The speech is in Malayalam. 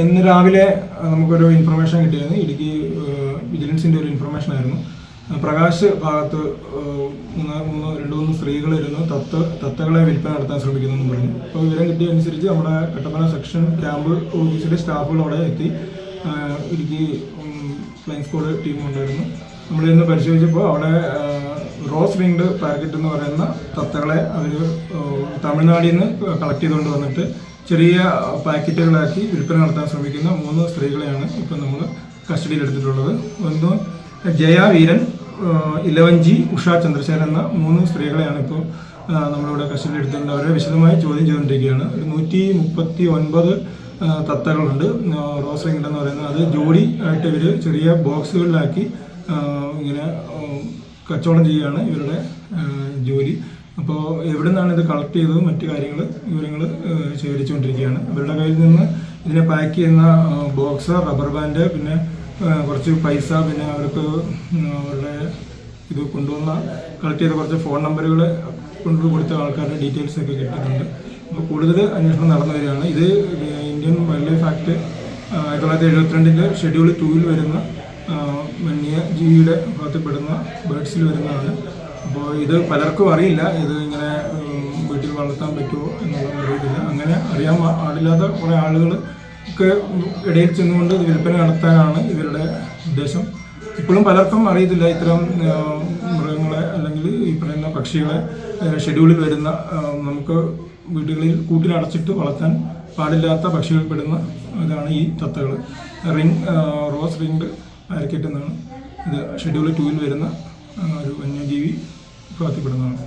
ഇന്ന് രാവിലെ നമുക്കൊരു ഇൻഫർമേഷൻ കിട്ടിയിരുന്നു. ഇടുക്കി വിജിലൻസിന്റെ ഒരു ഇൻഫർമേഷൻ ആയിരുന്നു. പ്രകാശ് ഭാഗത്ത് മൂന്ന് മൂന്ന് രണ്ട് മൂന്ന് സ്ത്രീകൾ ഇരുന്ന് തത്ത് തത്തകളെ വിൽപ്പന നടത്താൻ ശ്രമിക്കുന്നു എന്ന് പറഞ്ഞു. അപ്പോൾ വിവരം കിട്ടിയ അനുസരിച്ച് നമ്മുടെ കട്ടപ്പന സെക്ഷൻ ക്യാമ്പ് ഓഫീസിലെ സ്റ്റാഫുകൾ അവിടെ എത്തി. ഇടുക്കി ഫ്ലൈങ് സ്ക്വാഡ് ടീം ഉണ്ടായിരുന്നു. നമ്മൾ ഇന്ന് പരിശോധിച്ചപ്പോൾ അവിടെ റോസ് വിങ്ഡ് പാക്കറ്റ് എന്ന് പറയുന്ന തത്തകളെ അവർ തമിഴ്നാടിൽ നിന്ന് കളക്ട് ചെയ്തുകൊണ്ട് വന്നിട്ട് ചെറിയ പാക്കറ്റുകളാക്കി വിൽപ്പന നടത്താൻ ശ്രമിക്കുന്ന മൂന്ന് സ്ത്രീകളെയാണ് ഇപ്പം നമ്മൾ കസ്റ്റഡിയിൽ എടുത്തിട്ടുള്ളത് ഒന്ന് ജയ വീരൻ ഇലവഞ്ചി ഉഷ ചന്ദ്രശേഖരൻ എന്ന മൂന്ന് സ്ത്രീകളെയാണ് ഇപ്പോൾ നമ്മളിവിടെ കസ്റ്റഡിയിൽ എടുത്തിട്ടുണ്ട്. അവരെ വിശദമായി ചോദ്യം ചെയ്തുകൊണ്ടിരിക്കുകയാണ്. ഒരു നൂറ്റി മുപ്പത്തി ഒൻപത് തത്തകളുണ്ട്. റോസ് റിംഗ് എന്ന് പറയുന്നത്. അത് ജോഡി ആയിട്ട് ഇവർ ചെറിയ ബോക്സുകളിലാക്കി ഇങ്ങനെ കച്ചവടം ചെയ്യുകയാണ് ഇവരുടെ ജോലി. അപ്പോൾ എവിടെ നിന്നാണ് ഇത് കളക്ട് ചെയ്തതും മറ്റു കാര്യങ്ങൾ വിവരങ്ങൾ ശേഖരിച്ചുകൊണ്ടിരിക്കുകയാണ്. ഇവരുടെ കയ്യിൽ നിന്ന് ഇതിനെ പാക്ക് ചെയ്യുന്ന ബോക്സ് റബ്ബർ ബാൻഡ് പിന്നെ കുറച്ച് പൈസ പിന്നെ അവർക്ക് അവരുടെ ഇത് കൊണ്ടുവന്ന കളക്ട് ചെയ്ത കുറച്ച് ഫോൺ നമ്പറുകൾ കൊണ്ടു കൊടുത്ത ആൾക്കാരുടെ ഡീറ്റെയിൽസ് ഒക്കെ കിട്ടിയിട്ടുണ്ട്. അപ്പോൾ കൂടുതൽ അന്വേഷണം നടന്നു വരികയാണ്. ഇത് ഇന്ത്യൻ വൈൽഡ് ലൈഫ് ആക്ട് ആയിരത്തി തൊള്ളായിരത്തി എഴുപത്തിരണ്ടിന്റെ ഷെഡ്യൂൾ ടൂവിൽ വരുന്ന വന്യ ജീവിയുടെ ഭാഗത്തിൽപ്പെടുന്ന ബേഡ്സിൽ വരുന്നതാണ്. അപ്പോൾ ഇത് പലർക്കും അറിയില്ല. ഇത് ഇങ്ങനെ വീട്ടിൽ വളർത്താൻ പറ്റുമോ എന്നുള്ള അറിയത്തില്ല അങ്ങനെ അറിയാൻ പാടില്ലാത്ത കുറേ ആളുകൾ ഒക്കെ ഇടയിൽ ചെന്നുകൊണ്ട് വിൽപ്പന നടത്താനാണ് ഇവരുടെ ഉദ്ദേശം. ഇപ്പോഴും പലർക്കും അറിയത്തില്ല ഇത്തരം മൃഗങ്ങളെ അല്ലെങ്കിൽ ഈ പറയുന്ന പക്ഷികളെ ഷെഡ്യൂളിൽ വരുന്ന നമുക്ക് വീടുകളിൽ കൂട്ടിലടച്ചിട്ട് വളർത്താൻ പാടില്ലാത്ത പക്ഷികൾ പെടുന്ന ഇതാണ് ഈ തത്തകൾ റിംഗ് റോസ് റിംഗ് പാരക്കറ്റ് എന്നാണ് ഇത് ഷെഡ്യൂൾ ടൂവിൽ വരുന്ന ഒരു വന്യജീവി വിഭാഗത്തിൽപ്പെടുന്നതാണ്